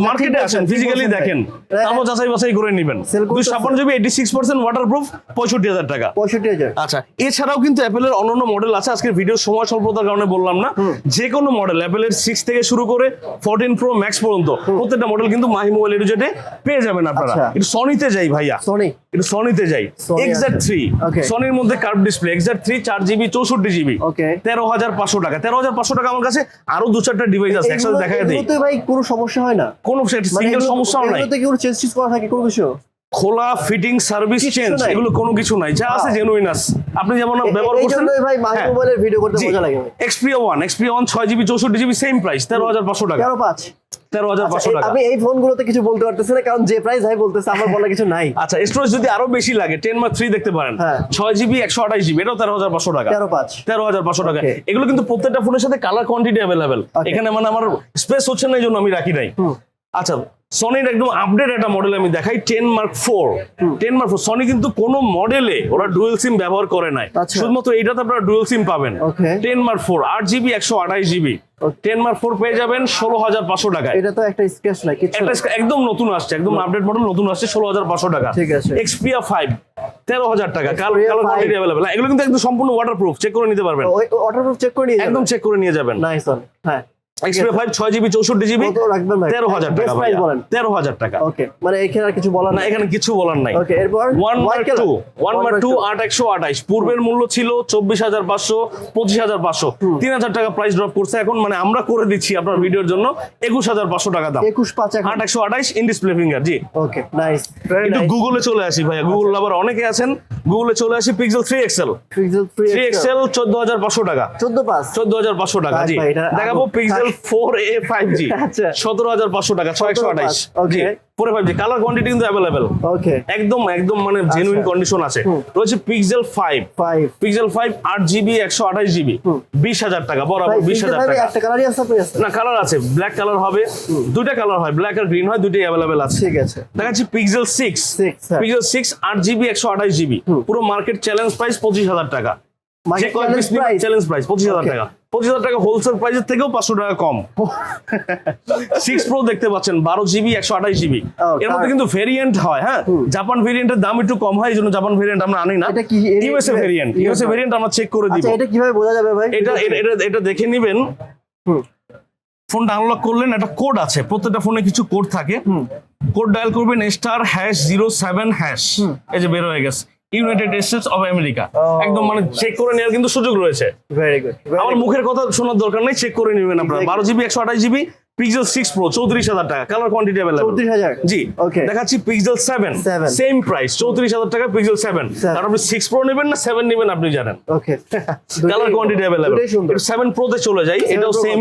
[SPEAKER 2] মার্কেটে আসেন ফিজিক্যালি দেখেন। তারপর যাচাই বাছাই করে নেবেন।
[SPEAKER 3] Sell
[SPEAKER 2] ছাপ্পান্ন GB eighty six percent waterproof পঁয়ষট্টি হাজার টাকা।
[SPEAKER 3] পঁয়ষট্টি হাজার।
[SPEAKER 2] আচ্ছা এছাড়াও কিন্তু অ্যাপেলের অন্যান্য মডেল আছে। আজকের ভিডিও সময় স্বল্পতার কারণে বললাম না। যে কোনো মডেল অ্যাপেলের সিক্স থেকে শুরু করে ফোরটিন প্রো ম্যাক্স পর্যন্ত প্রত্যেকটা মডেল কিন্তু মাহি মোবাইল এডুজেটে পেয়ে যাবেন আপনারা।
[SPEAKER 3] আচ্ছা।
[SPEAKER 2] একটু সনিতে যাই ভাইয়া।
[SPEAKER 3] সনি
[SPEAKER 2] একটু সনিতে যাই। এক্সাক্ট থ্রি সনির মধ্যে কার্ভ ডিসপ্লে এক্সাক্ট থ্রি চার জিবি চৌষট্টি জিবি তেরো হাজার পাঁচশো টাকা। তেরো হাজার পাঁচশো টাকা আমার কাছে আরও দু চারটা ডিভাইস আছে একসাথে দেখা দিই।
[SPEAKER 3] ভাই কোনো সমস্যা হয় না।
[SPEAKER 2] কোনো
[SPEAKER 3] সমস্যা
[SPEAKER 2] সিঙ্গেল
[SPEAKER 3] না চেঞ্জ করা থাকে কোনো কিছু?
[SPEAKER 2] খোলা ফিটিং সার্ভিস চেঞ্জ এগুলো কোনো কিছু নাই যা আছে জেনুইন আছে। আপনি যেমন ব্যবহার করছেন
[SPEAKER 3] ভাই মাহি
[SPEAKER 2] হ্যাঁ।
[SPEAKER 3] মোবাইলের ভিডিও করতে। মজা লাগে।
[SPEAKER 2] এক্সপিরিয়া ওয়ান এক্সপিরিয়া ছয় জিবি চৌষট্টি জিবি সেম প্রাইস তেরো হাজার পাঁচশো টাকা।
[SPEAKER 3] তেরো পাঁচ।
[SPEAKER 2] তেরো হাজার
[SPEAKER 3] আচ্ছা,
[SPEAKER 2] পাঁচশো টাকা।
[SPEAKER 3] আমি এই ফোনগুলোতে কিছু বলতে পারতেছি না কারণ যে প্রাইস ভাই বলতেছে আমার বলার কিছু নাই।
[SPEAKER 2] আচ্ছা স্টোরেজ যদি আরও বেশি লাগে টেন মার্ক থ্রি দেখতে পারেন।
[SPEAKER 3] হ্যাঁ।
[SPEAKER 2] ছয় জিবি একশো আঠাশ জিবি এটাও তেরো হাজার পাঁচশো টাকা।
[SPEAKER 3] তেরো পাঁচ।
[SPEAKER 2] তেরো হাজার পাঁচশো টাকা। এগুলো কিন্তু প্রত্যেকটা ফোনের সাথে কালার কোয়ান্টিটি অ্যাভেলেবেল এখানে মানে আমার স্পেস হচ্ছে না এই জন্য আমি রাখি নাই। আচ্ছা সনির একদম আপডেট একটা মডেল আমি দেখাই ten mark four ten mark four Sony কিন্তু কোনো মডেলে ওরা ডুয়েল সিম ব্যবহার করে নাই।
[SPEAKER 3] আচ্ছা।
[SPEAKER 2] শুধুমাত্র এইটাতে আপনারা ডুয়েল সিম পাবেন। টেন মার্ক ফোর আট জিবি একশো আঠাশ জিবি টেন মার্ক ফোর পেয়ে যাবেন ষোলো হাজার পাঁচশো টাকায়।
[SPEAKER 3] এটা তো একটা নাই
[SPEAKER 2] একটা
[SPEAKER 3] না।
[SPEAKER 2] একদম নতুন আসছে একদম আপডেট মডেল নতুন আসছে ষোলো হাজার পাঁচশো টাকা।
[SPEAKER 3] ঠিক আছে।
[SPEAKER 2] এক্সপিয়া ফাইভ তেরো হাজার টাকা।
[SPEAKER 3] Xperia
[SPEAKER 2] কালার
[SPEAKER 3] 5
[SPEAKER 2] অ্যাভেলেবেল এগুলো কিন্তু একদম সম্পূর্ণ ওয়াটার প্রুফ চেক করে নিতে পারবেন।
[SPEAKER 3] ওয়াটারপ্রুফ চেক করে নিয়ে
[SPEAKER 2] একদম চেক করে নিয়ে যাবেন।
[SPEAKER 3] নাইস অন হ্যাঁ। কত রাখবেন ভাই
[SPEAKER 2] টাকা টাকা।
[SPEAKER 3] ওকে মানে এখানে আর কিছু বলার
[SPEAKER 2] না এখানে কিছু বলার নাই।
[SPEAKER 3] ওকে এরপর
[SPEAKER 2] মার্ক মার্ক পূর্বের মূল্য ছিল টাকা প্রাইস ড্রপ করছে। এখন মানে আমরা করে দিচ্ছি আপনার ভিডিওর জন্য একুশ হাজার পাঁচশো টাকা দাম।
[SPEAKER 3] এখন।
[SPEAKER 2] আট একশো আঠাইশ ইন ডিসপ্লে ফিঙ্গার জি।
[SPEAKER 3] ওকে নাইস
[SPEAKER 2] একটু গুগলে চলে আসি ভাইয়া। গুগল আবার অনেকে আছেন। গুগলে চলে আসি Pixel three XL
[SPEAKER 3] Pixel
[SPEAKER 2] three
[SPEAKER 3] 3
[SPEAKER 2] XL চোদ্দ হাজার পাঁচশো টাকা।
[SPEAKER 3] 14 পাঁচ।
[SPEAKER 2] চোদ্দ হাজার পাঁচশো টাকা জি।
[SPEAKER 3] ভাই,
[SPEAKER 2] দেখাবো Pixel four A five G
[SPEAKER 3] আচ্ছা।
[SPEAKER 2] সতেরো হাজার পাঁচশো টাকা ছয় একশো আঠাইশ।
[SPEAKER 3] Okay
[SPEAKER 2] four five G colour quantity কিন্তু অ্যাভেলেবেল
[SPEAKER 3] ওকে
[SPEAKER 2] একদম একদম মানে জেনুইন কন্ডিশন আছে। রয়েছে Pixel five
[SPEAKER 3] five
[SPEAKER 2] Pixel five আট জিবি একশো আঠাশ জিবি বিশ হাজার টাকা বরাবর বিশ হাজার টাকা। না কালার আছে। ব্ল্যাক কালার হবে। দুইটা কালার হয়। ব্ল্যাক আর গ্রিন হয় দুইটাই অ্যাভেলেবেল আছে।
[SPEAKER 3] ঠিক আছে।
[SPEAKER 2] দেখাচ্ছি পিক্সেল সিক্স। পিক্সেল সিক্স আট জিবি একশো আঠাশ জিবি পুরো মার্কেট চ্যালেঞ্জ প্রাইস পঁচিশ হাজার টাকা।
[SPEAKER 3] Challenge
[SPEAKER 2] চ্যালেঞ্জ প্রাইস পঁচিশ হাজার টাকা। পঁচিশ হাজার টাকা হোলসেল প্রাইসের থেকেও পাঁচশো টাকা কম। সিক্স প্রো দেখতে পাচ্ছেন বারো জিবি একশো আঠাশ জিবি এর মধ্যে কিন্তু ভেরিয়েন্ট হয় হ্যাঁ? জাপান ভেরিয়েন্টের দাম একটু কম হয় এই জন্য জাপান ভেরিয়েন্ট আমরা আনি না। ইউএসএ ভেরিয়েন্ট
[SPEAKER 3] ইউএসএ
[SPEAKER 2] ভেরিয়েন্ট আমরা চেক করে দিব।
[SPEAKER 3] আচ্ছা এটা কীভাবে বোঝা যাবে ভাই?
[SPEAKER 2] এটা এটা- এটা দেখে নিবেন। ফোনটা আনলক করলেন একটা কোড আছে প্রত্যেকটা ফোনে কিছু কোড থাকে। কোড ডায়াল করবেন star hash zero seven hash এই যে বের হয়ে গেছে। ইউনাইটেড স্টেটস অফ আমেরিকা একদম মানে চেক করে নেওয়ার কিন্তু সুযোগ রয়েছে।
[SPEAKER 3] ভেরি গুড
[SPEAKER 2] আমার মুখের কথা শোনার দরকার নেই চেক করে নেবেন আপনারা। বারো জিবি একশো আঠাশ জিবি পিক্সেল সিক্স প্রো চৌত্রিশ হাজার টাকা। কালার কোয়ান্টিটি অ্যাভেলেবল
[SPEAKER 3] চৌত্রিশ হাজার?
[SPEAKER 2] জি।
[SPEAKER 3] Okay.
[SPEAKER 2] দেখাচ্ছি পিক্সেল সেভেন সেম প্রাইস চৌত্রিশ হাজার টাকা পিক্সেল সেভেন আর আপনি সিক্স প্রো নেবেন না সেভেন নেবেন আপনি জানেন।
[SPEAKER 3] Okay
[SPEAKER 2] colour quantity available seven প্রোতে চলে যাই এটাও সেম?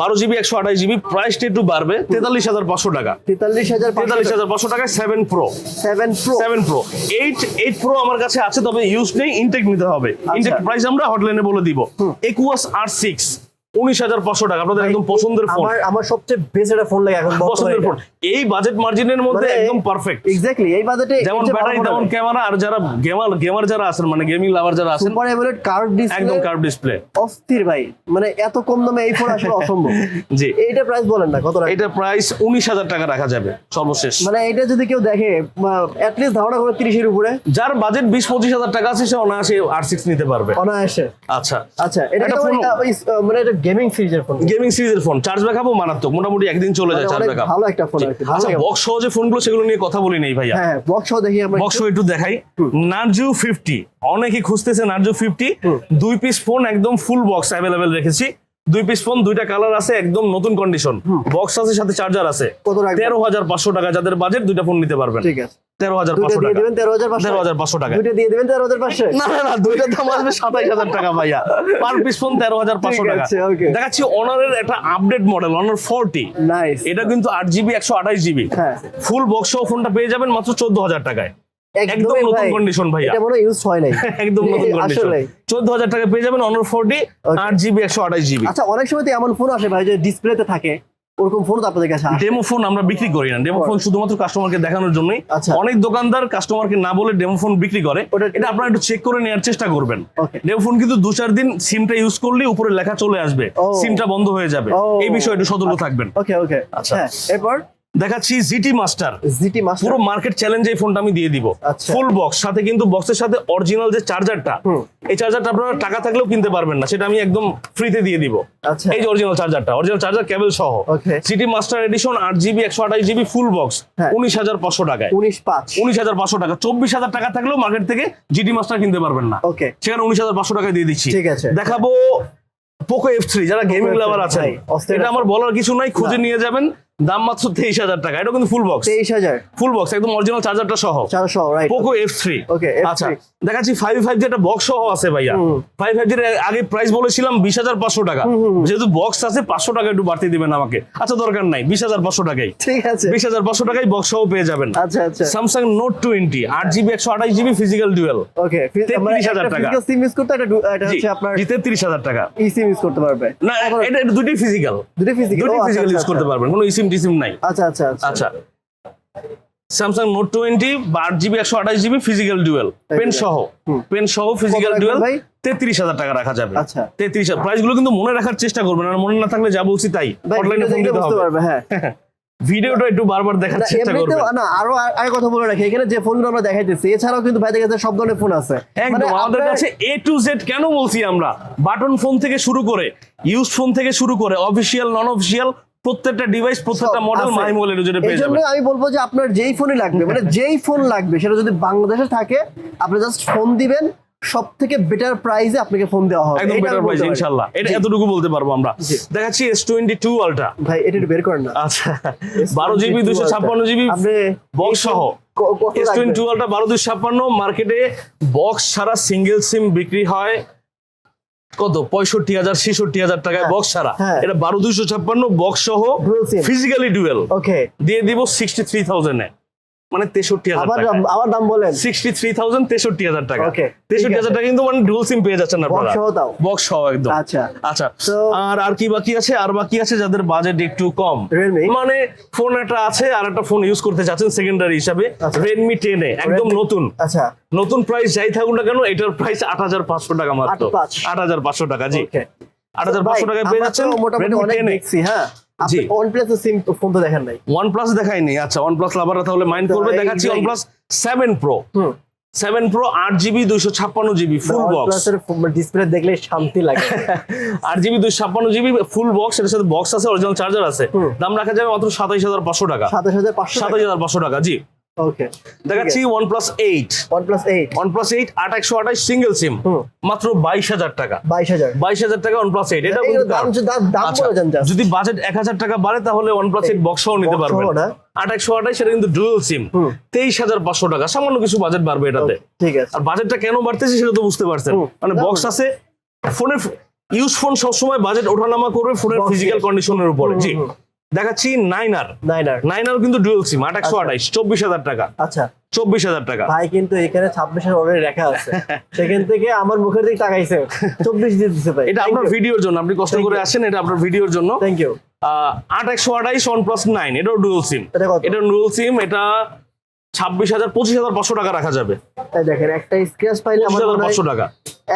[SPEAKER 2] বারো জিবি একশো আঠাশ জিবি প্রাইসটা একটু বাড়বে। তেতাল্লিশ হাজার পাঁচশো টাকা।
[SPEAKER 3] তেতাল্লিশ হাজার
[SPEAKER 2] তেতাল্লিশ হাজার পাঁচশো টাকা seven pro
[SPEAKER 3] seven pro
[SPEAKER 2] seven pro eight eight pro আমার কাছে আছে তবে ইউজ নেই ইনটেক নিতে হবে। ইনটেক প্রাইস আমরা হটলাইনে বলে দিব। একুয়াস আর সিক্স উনিশ হাজার পাঁচশো টাকা। আপনাদের একদম পছন্দের ফোন
[SPEAKER 3] আমার সবচেয়ে বেস্ট একটা ফোন লাগে এখন
[SPEAKER 2] পছন্দের ফোন এই বাজেট মার্জিনের মধ্যে
[SPEAKER 3] মানে
[SPEAKER 2] একদম পারফেক্ট
[SPEAKER 3] এক্স্যাক্টলি এই বাজেটে
[SPEAKER 2] যেমন ব্যাটারি তেমন ক্যামেরা আর যারা গেমার গেমার যারা আছেন মানে গেমিং লাভার যারা আছেন
[SPEAKER 3] সুপার এমোলেড কার্ভ ডিসপ্লে
[SPEAKER 2] একদম কার্ভ ডিসপ্লে
[SPEAKER 3] অস্থির ভাই। মানে এত কম দামে এই ফোন আসলে অসম্ভব।
[SPEAKER 2] জি।
[SPEAKER 3] এইটা প্রাইস বলেন না কত টাকা
[SPEAKER 2] এটা প্রাইস উনিশ হাজার টাকা রাখা যাবে সর্বশেষ।
[SPEAKER 3] মানে এটা যদি কেউ দেখে অ্যাটলিস্ট ধারণা করে তিরিশের উপরে।
[SPEAKER 2] যার বাজেট বিশ পঁচিশ হাজার টাকা আছে সে অনায়াসে আর সিক্স নিতে পারবে।
[SPEAKER 3] অনায়াসে।
[SPEAKER 2] আচ্ছা।
[SPEAKER 3] আচ্ছা এটা মানে, মানে এটা গেমিং সিরিজের ফোন
[SPEAKER 2] গেমিং সিরিজের ফোন চার্জ ব্যাকআপও মারাত্মক। মোটামুটি একদিন চলে যায়
[SPEAKER 3] মানে
[SPEAKER 2] চার্জ
[SPEAKER 3] অনেক
[SPEAKER 2] ব্যাকআপ
[SPEAKER 3] ভালো একটা ফোন
[SPEAKER 2] আচ্ছা বক্স সহ যে ফোনগুলো সেগুলো নিয়ে কথা বলি নেই ভাইয়া।
[SPEAKER 3] হ্যাঁ বক্স সহ দেখি আমরা
[SPEAKER 2] বক্স একটু। দেখাই। নার্জু ফিফটি অনেকে খুঁজতেছে নার্জু ফিফটি দুই পিস ফোন একদম ফুল বক্স অ্যাভেলেবেল রেখেছি। দুই পিস ফোন দুইটা কালার আছে একদম নতুন কন্ডিশন বক্স আছে সাথে চার্জার আছে। তেরো হাজার পাঁচশো টাকা যাদের বাজেট দুইটা ফোন নিতে পারবেন।
[SPEAKER 3] ঠিক আছে।
[SPEAKER 2] তেরো হাজার পাঁচশো টাকা।
[SPEAKER 3] দিবেন তেরো হাজার পাঁচশো?
[SPEAKER 2] টাকা।
[SPEAKER 3] দুইটা দিয়ে দিবেন তেরো হাজার পাঁচশো?
[SPEAKER 2] না দাম আসবে সাতাইশ হাজার টাকা ভাইয়া। পার পিস ফোন তেরো হাজার পাঁচশো টাকা. দেখাচ্ছি অনারের একটা আপডেট মডেল অনার ফোরটি এটা কিন্তু আট জিবি একশো আঠাশ জিবি। ফুল বক্স সহ ফোনটা পেয়ে যাবেন মাত্র চোদ্দ হাজার টাকায়। একদম নতুন কন্ডিশন ভাইয়া।
[SPEAKER 3] এটা মনে ইউজ হয় নাই।
[SPEAKER 2] একদম নতুন কন্ডিশন
[SPEAKER 3] আসলে
[SPEAKER 2] চোদ্দ হাজার টাকা পেয়ে যাবেন অনার ফোরটি আট জিবি একশো আঠাশ জিবি
[SPEAKER 3] আচ্ছা অনেক সময় তো এমন ফোন আসে ভাই যে ডিসপ্লেতে থাকে ওরকম ফোন তো আপনাদের কাছে
[SPEAKER 2] ডেমো ফোন আমরা বিক্রি করি না। ডেমো ফোন শুধুমাত্র কাস্টমারকে দেখানোর জন্যই।
[SPEAKER 3] আচ্ছা।
[SPEAKER 2] অনেক দোকানদার কাস্টমারকে না বলে ডেমো ফোন বিক্রি করে। এটা আপনারা একটু চেক করে নেওয়ার চেষ্টা করবেন। ডেমো ফোন কিন্তু দু চার দিন সিমটা ইউজ করলে উপরে লেখা চলে আসবে। সিমটা বন্ধ হয়ে যাবে। এই বিষয়ে একটু সতর্ক থাকবেন।
[SPEAKER 3] ওকে ওকে
[SPEAKER 2] আচ্ছা।
[SPEAKER 3] হ্যাঁ এরপর?
[SPEAKER 2] দেখাচ্ছি জিটি মাস্টার
[SPEAKER 3] জিটি মাস্টার
[SPEAKER 2] পুরো মার্কেট চ্যালেঞ্জ এই ফোনটা আমি দিয়ে দিব।
[SPEAKER 3] আচ্ছা।
[SPEAKER 2] ফুল বক্স সাথে কিন্তু বক্সের সাথে অরিজিনাল যে চার্জারটা। এই চার্জারটা আপনারা টাকা থাকলেও কিনতে পারবেন না সেটা আমি একদম ফ্রিতে দিয়ে দিব।
[SPEAKER 3] আচ্ছা।
[SPEAKER 2] এই যে অরিজিনাল চার্জারটা অরিজিনাল চার্জার কেবল সহ. সিটি মাস্টার এডিশন আট জিবি একশো আঠাশ জিবি ফুল বক্স
[SPEAKER 3] হ্যাঁ।
[SPEAKER 2] উনিশ হাজার পাঁচশো টাকায়।
[SPEAKER 3] উনিশ পাঁচ।
[SPEAKER 2] উনিশ হাজার পাঁচশো টাকা চব্বিশ হাজার টাকা থাকলেও মার্কেট থেকে জিটি মাস্টার কিনতে পারবেন না।
[SPEAKER 3] ওকে
[SPEAKER 2] সেখানে উনিশ হাজার পাঁচশো টাকায় দিয়ে দিচ্ছি।
[SPEAKER 3] ঠিক আছে।
[SPEAKER 2] দেখাবো পোকো এফ থ্রি যারা গেমিং
[SPEAKER 3] F3,
[SPEAKER 2] লাভার আছেন। এটা আমার বলার কিছু নাই খুঁজে নিয়ে যাবেন। দাম মাত্র তেইশ হাজার টাকা। এটা কিন্তু ফুল বক্স
[SPEAKER 3] তেইশ হাজার।
[SPEAKER 2] ফুল বক্স একদম অরিজিনাল চার্জারটা সহ।
[SPEAKER 3] চারশো right
[SPEAKER 2] Poco F three
[SPEAKER 3] F3
[SPEAKER 2] আচ্ছা দেখাচ্ছি ফাইভ ফাইভ যেটা বক্স সহ আছে ভাইয়া। ফাইভ ফাইভ যেটা আগে প্রাইস বলেছিলাম বিশ হাজার পাঁচশো টাকা। যেহেতু বক্স আছে পাঁচশো টাকা একটু বাড়তি দিবেন আমাকে। আচ্ছা দরকার নাই বিশ হাজার পাঁচশো টাকাই।
[SPEAKER 3] ঠিক আছে।
[SPEAKER 2] বিশ হাজার পাঁচশো টাকাই বক্স সহ পেয়ে যাবেন।
[SPEAKER 3] আচ্ছা আচ্ছা।
[SPEAKER 2] স্যামসাং নোট টোয়েন্টি আট জিবি একশো আঠাশ জিবি ফিজিক্যাল ডুয়েল
[SPEAKER 3] ওকে
[SPEAKER 2] 33,000 টাকা।
[SPEAKER 3] সিম ইউজ করতে একটা এটা হচ্ছে আপনার
[SPEAKER 2] তেত্রিশ হাজার টাকা।
[SPEAKER 3] ই সিম ইউজ করতে পারবে।
[SPEAKER 2] না এটা দুটোই ফিজিক্যাল
[SPEAKER 3] দুটো ফিজিক্যাল
[SPEAKER 2] দুটোই ফিজিক্যাল ইউজ করতে পারবেন। কোনো নাই।
[SPEAKER 3] আচ্ছা আচ্ছা আচ্ছা।
[SPEAKER 2] আচ্ছা। স্যামসাং নোট টোয়েন্টি বা আট জিবি একশো আঠাশ জিবি ফিজিক্যাল ডুয়েল পেন সহ। পেন সহ ফিজিক্যাল ডুয়েল? তেত্রিশ হাজার টাকা রাখা যাবে।
[SPEAKER 3] আচ্ছা।
[SPEAKER 2] তেত্রিশ প্রাইসগুলো কিন্তু মনে রাখার চেষ্টা করবেন আর মনে না থাকলে যা বলছি তাই। অনলাইনে ফোন দিতে হবে।
[SPEAKER 3] হ্যাঁ।
[SPEAKER 2] ভিডিওটা একটু বারবার দেখার চেষ্টা করবেন।
[SPEAKER 3] না আরও আর- কথা বলে রাখি এখানে যে ফোনগুলো আমরা দেখাইতেছি এছাড়াও কিন্তু ভাইদের কাছে সব ধরনের ফোন আছে।
[SPEAKER 2] একদম আমাদের কাছে এ টু জেড কেন বলছি আমরা? বাটন ফোন থেকে শুরু করে ইউজ ফোন থেকে শুরু করে অফিসিয়াল নন অফিসিয়াল প্রত্যেকটা ডিভাইস প্রত্যেকটা মডেল। মাই মোবাইলের জন্য পেয়ে যাবেন
[SPEAKER 3] আমি বলব যে আপনার যেই ফোনই লাগবে মানে যেই ফোন লাগবে সেটা যদি বাংলাদেশে থাকে আপনি জাস্ট ফোন দিবেন সব থেকে বেটার প্রাইসে আপনাকে ফোন দেওয়া হবে।
[SPEAKER 2] একদম বেটার প্রাইস ইনশাআল্লাহ। এটা এতটুকু বলতে পারব আমরা। দেখাচ্ছি এস টোয়েন্টি টু আলট্রা
[SPEAKER 3] ভাই এটা বের করেন না।
[SPEAKER 2] আচ্ছা। বারো জিবি দুইশো ছাপ্পান্ন জিবি
[SPEAKER 3] আপনি
[SPEAKER 2] বক্স সহ।
[SPEAKER 3] ক- কত
[SPEAKER 2] এস টোয়েন্টি টু
[SPEAKER 3] রাখবেন?
[SPEAKER 2] বারো দুইশো ছাপ্পান্ন। মার্কেটে বক্স ছাড়া সিঙ্গেল সিম বিক্রি হয়। কত? পঁয়ষট্টি হাজার ছেষট্টি হাজার টাকায় বক্স ছাড়া।
[SPEAKER 3] হ্যাঁ।
[SPEAKER 2] এটা বারো দুইশো ছাপ্পান্ন বক্স সহ ফিজিক্যালি ডুয়েল
[SPEAKER 3] ওকে
[SPEAKER 2] দিয়ে দিব সিক্সটি থ্রি থাউজেন্ডে মানে তেষট্টি হাজার
[SPEAKER 3] আবার
[SPEAKER 2] টাকা
[SPEAKER 3] দাম- আবার দাম বলেন।
[SPEAKER 2] সিক্সটি থ্রি থাউজেন্ড তেষট্টি হাজার টাকা। তেষট্টি হাজার টাকা কিন্তু মানে ডুয়েল সিম পেয়ে যাচ্ছেন আপনারা? বক্স সহ একদম।
[SPEAKER 3] আচ্ছা।
[SPEAKER 2] আচ্ছা। আর আর কি বাকি আছে? আর বাকি আছে যাদের বাজেট একটু কম। মানে ফোন একটা আছে আর একটা ফোন ইউজ করতে চাচ্ছেন সেকেন্ডারি হিসাবে।
[SPEAKER 3] আচ্ছা।
[SPEAKER 2] রেডমি টেন এ একদম নতুন।
[SPEAKER 3] আচ্ছা।
[SPEAKER 2] নতুন প্রাইস যাই থাকুক না কেন এটার প্রাইস আট হাজার পাঁচশো টাকা মাত্র। আট হাজার পাঁচশো। টাকা জি। আট হাজার পাঁচশো টাকায় পেয়ে যাচ্ছেন
[SPEAKER 3] মোটামুটি অনেক দেখছি হ্যাঁ। OnePlus এর সিম ফোন তো দেখেন নাই।
[SPEAKER 2] প্লাস দেখায়নি আচ্ছা প্লাস লাভাররা তাহলে মাইন্ড করবে দেখাচ্ছি plus seven pro
[SPEAKER 3] hmm.
[SPEAKER 2] Seven pro আট জিবি দুইশো ছাপ্পান্ন জিবি ফুল বক্স
[SPEAKER 3] এর ডিসপ্লে দেখলে শান্তি লাগে।
[SPEAKER 2] আট জিবি দুইশো ছাপ্পান্ন জিবি ফুল বক্স এর সাথে বক্স আছে অরিজিনাল চার্জার আছে। দাম রাখা যাবে মাত্র সাতাইশ হাজার পাঁচশো টাকা।
[SPEAKER 3] সাতাশ হাজার পাঁচশো
[SPEAKER 2] সাতাইশ হাজার পাঁচশো টাকা জি।
[SPEAKER 3] ওকে
[SPEAKER 2] দেখাচ্ছি
[SPEAKER 3] OnePlus eight
[SPEAKER 2] one plus eight আট একশো আঠাশ সিঙ্গেল সিম মাত্র বাইশ হাজার টাকা।
[SPEAKER 3] বাইশ হাজার।
[SPEAKER 2] টাকা ওয়ান প্লাস এইট এটা
[SPEAKER 3] দাম। দাম দাম
[SPEAKER 2] আচ্ছা,
[SPEAKER 3] বলে
[SPEAKER 2] যদি বাজেট এক হাজার টাকা বাড়ে তাহলে প্লাস এইট বক্স সহ নিতে পারবেন।
[SPEAKER 3] না?
[SPEAKER 2] আট একশো আঠাশ সেটা কিন্তু ডুয়েল সিম তেইশ হাজার পাঁচশো টাকা। সামান্য কিছু বাজেট বাড়বে এটাতে।
[SPEAKER 3] ঠিক আছে।
[SPEAKER 2] আর বাজেটটা কেন বাড়তেছে সেটা তো বুঝতে পারছেন। মানে বক্স আছে ফোনের ইউজ ফোন সবসময় বাজেট ওঠানামা করবে ফোনের ফিজিক্যাল কন্ডিশনের উপরে। জি। দেখাচ্ছি নাইনার।
[SPEAKER 3] নাইনার।
[SPEAKER 2] নাইনার কিন্তু ডুয়েল সিম আট একশো আঠাইশ চব্বিশ হাজার টাকা।
[SPEAKER 3] আচ্ছা।
[SPEAKER 2] চব্বিশ হাজার টাকা।
[SPEAKER 3] ভাই কিন্তু এখানে ছাব্বিশ হাজার অলরেডি রেখা আছে। সেখান থেকে আমার মুখের দিকে তাকাইছে। চব্বিশ দিয়ে দিচ্ছে ভাই।
[SPEAKER 2] এটা আপনার ভিডিওর জন্য আপনি কষ্ট করে. আসেন এটা আপনার ভিডিওর জন্য।
[SPEAKER 3] থ্যাংক ইউ
[SPEAKER 2] আট একশো আঠাইশ ওয়ান প্লাস নাইন এটাও ডুয়েল সিম
[SPEAKER 3] এটা
[SPEAKER 2] এটা ডুয়েল সিম এটা ছাব্বিশ হাজার পঁচিশ হাজার পাঁচশো টাকা রাখা যাবে।
[SPEAKER 3] দেখেন একটা স্ক্র্যাচ পাইলে আমার
[SPEAKER 2] পাঁচশো টাকা।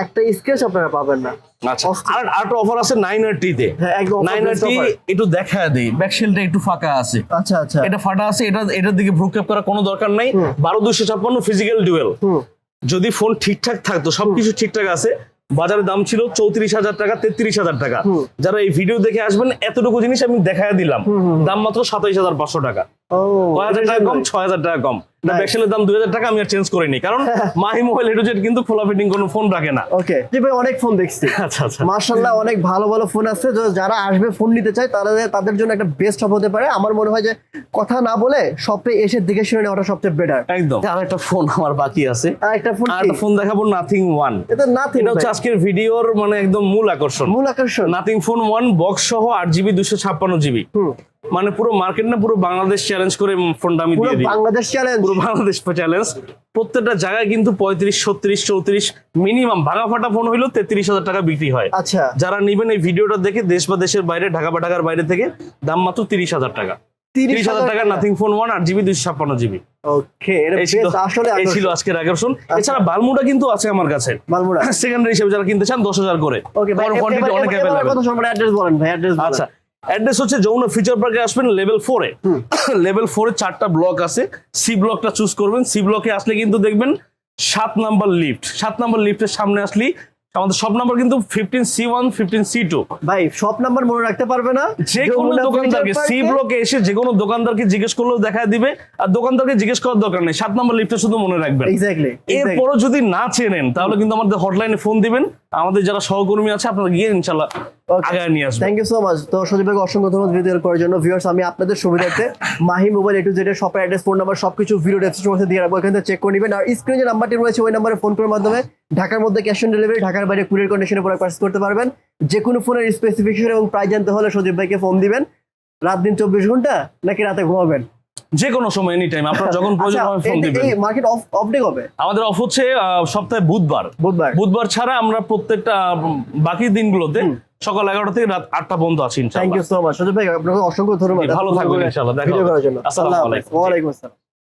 [SPEAKER 3] একটা স্ক্র্যাচ আপনারা পাবেন না।
[SPEAKER 2] আচ্ছা। আর আরেকটা অফার আছে নাইন আর টিতে।
[SPEAKER 3] হ্যাঁ, একদম offer
[SPEAKER 2] নাইন আর টি একটু দেখা দেই ব্যাকশেলটা একটু ফাঁকা আছে।
[SPEAKER 3] আচ্ছা আচ্ছা।
[SPEAKER 2] এটা ফাটা আছে এটা এটার দিকে ভ্রুক্ষেপ করার কোনো দরকার নাই। বারো দুশো ছাপ্পান্ন ফিজিক্যাল ডুয়েল যদি ফোন ঠিকঠাক থাকতো সবকিছু ঠিকঠাক আছে বাজারে দাম ছিল চৌত্রিশ হাজার টাকা তেত্রিশ হাজার টাকা। যারা এই ভিডিও দেখে আসবেন এতটুকু জিনিস আমি দেখায় দিলাম। দাম মাত্র সাতাইশ হাজার পাঁচশো টাকা। কয় হাজার টাকা কম? ছয় হাজার টাকা কম. ব্যাকসেলের দাম দুই হাজার টাকা আমি আর চেঞ্জ করিনি। কারণ মাহি মোবাইল হেডুজেট কিন্তু খোলা ফিটিং কোনো ফোন রাখে না।
[SPEAKER 3] ওকে জি ভাই অনেক ফোন দেখছি।
[SPEAKER 2] আচ্ছা আচ্ছা।
[SPEAKER 3] মার্শাল্লাহ অনেক ভালো ভালো ফোন আছে। যারা আসবে ফোন নিতে চায় তারা তাদের জন্য একটা বেস্ট শপ হতে পারে। আমার মনে হয় যে কথা না বলে শপে এসে দেখে শুনে নেওয়াটা সবচেয়ে বেটার
[SPEAKER 2] একদম। আর একটা ফোন আমার বাকি আছে।
[SPEAKER 3] আর একটা ফোন
[SPEAKER 2] আর একটা ফোন দেখাবো নাথিং ওয়ান
[SPEAKER 3] এটা না
[SPEAKER 2] এটা হচ্ছে আজকের ভিডিওর মানে একদম মূল আকর্ষণ।
[SPEAKER 3] মূল আকর্ষণ।
[SPEAKER 2] নাথিং ফোন ওয়ান বক্স সহ আট জিবি দুশো ছাপ্পান্ন জিবি
[SPEAKER 3] হুম।
[SPEAKER 2] মানে পুরো মার্কেট না পুরো বাংলাদেশ চ্যালেঞ্জ করে ফোনটা আমি দিয়ে দিই।
[SPEAKER 3] বাংলাদেশ চ্যালেঞ্জ
[SPEAKER 2] পুরো বাংলাদেশ চ্যালেঞ্জ প্রত্যেকটা জায়গায় কিন্তু পঁয়ত্রিশ ছত্রিশ চৌত্রিশ মিনিমাম ভাঙা ফাটা ফোন হইলেও তেত্রিশ হাজার টাকা বিক্রি হয়।
[SPEAKER 3] আচ্ছা।
[SPEAKER 2] যারা নিবেন এই ভিডিওটা দেখে দেশ বা দেশের বাইরে ঢাকা বা ঢাকার বাইরে থেকে দাম মাত্র তিরিশ হাজার টাকা। তিরিশ হাজার টাকা নাথিং ফোন ওয়ান আট জিবি দুইশো ছাপ্পান্ন জিবি। এই ছিল আজকের আকর্ষণ। এছাড়া বালমুডা কিন্তু আছে আমার কাছে। সেকেন্ডারি হিসেবে যারা কিনতে চান দশ হাজার করে।
[SPEAKER 3] ওকে ভাই
[SPEAKER 2] কোয়ান্টিটি অনেক অ্যাভেলেবেল
[SPEAKER 3] কথা শুনুন অ্যাড্রেস বলেন ভাই অ্যাড্রেস
[SPEAKER 2] আচ্ছা অ্যাড্রেস হচ্ছে যমুনা ফিচার পার্কে আসবেন লেভেল ফোরে লেভেল ফোরে চারটা ব্লক আছে। সি ব্লকটা চুজ করবেন। সি ব্লকে আসলে কিন্তু দেখবেন সাত নাম্বার লিফট সাত নাম্বার লিফটের সামনে আসলেই আমাদের সব নাম্বার কিন্তু fifteen C one fifteen C two
[SPEAKER 3] ভাই সব নাম্বার মনে রাখতে পারবে না?
[SPEAKER 2] যে কোনো দোকানদারকে সি ব্লকে এসে যে কোনো দোকানদারকে জিজ্ঞেস করলেও দেখা দিবে। আর দোকানদারকে জিজ্ঞেস করার দরকার নেই। সাত নাম্বার লিফটে শুধু মনে রাখবেন।
[SPEAKER 3] এক্স্যাক্টলি
[SPEAKER 2] এরপরও যদি না চেনেন তাহলে কিন্তু আমাদের হটলাইনে ফোন দিবেন। আমাদের যারা সহকর্মী আছে আপনারা গিয়ে ইনশাল্লাহ. নিয়ে আসবেন।
[SPEAKER 3] থ্যাংক ইউ সো মাচ তো সজীব ভাইকে অসংখ্য ধন্যবাদ ভিডিও করার জন্য। ভিউয়ার্স আমি আপনাদের সুবিধার্থে Mahi mobile A to Z এর শপের অ্যাড্রেস ফোন নাম্বার সবকিছু ভিডিও ডেসক্রিপশন বক্সে দিয়ে রাখব। এখান থেকে চেক করে নেবেন। আর স্ক্রিনে যে নাম্বারটি রয়েছে ওই নাম্বারে ফোন করার মাধ্যমে ঢাকার মধ্যে ক্যাশ অন ডেলিভারি ঢাকার বাইরে কুরিয়ার কন্ডিশনে প্রোডাক্ট পার্চেস করতে পারবেন। যে কোনো ফোনের স্পেসিফিকেশন এবং প্রাইস জানতে হলে সজীব ভাইকে ফোন দিবেন। রাত দিন চব্বিশ ঘণ্টা নাকি রাতে ঘুমাবেন?
[SPEAKER 2] যে কোনো সময় এনি টাইম আপনার যখন প্রয়োজন
[SPEAKER 3] আচ্ছা,
[SPEAKER 2] হবে ফোন দিবেন।
[SPEAKER 3] এই মার্কেট অফ অফ ডে কবে?
[SPEAKER 2] আমাদের অফ হচ্ছে সপ্তাহে বুধবার।
[SPEAKER 3] বুধবার।
[SPEAKER 2] বুধবার ছাড়া আমরা প্রত্যেকটা বাকি দিনগুলোতে সকাল এগারোটা থেকে রাত আটটা পর্যন্ত আছি
[SPEAKER 3] thank you so much Sajib ভাই আপনাকে অসংখ্য ধন্যবাদ।
[SPEAKER 2] ভালো থাকবেন ইনশাআল্লাহ। দেখা হবে। আসসালামু
[SPEAKER 3] আলাইকুম ওয়া
[SPEAKER 2] আলাইকুম।
[SPEAKER 3] আসসালাম।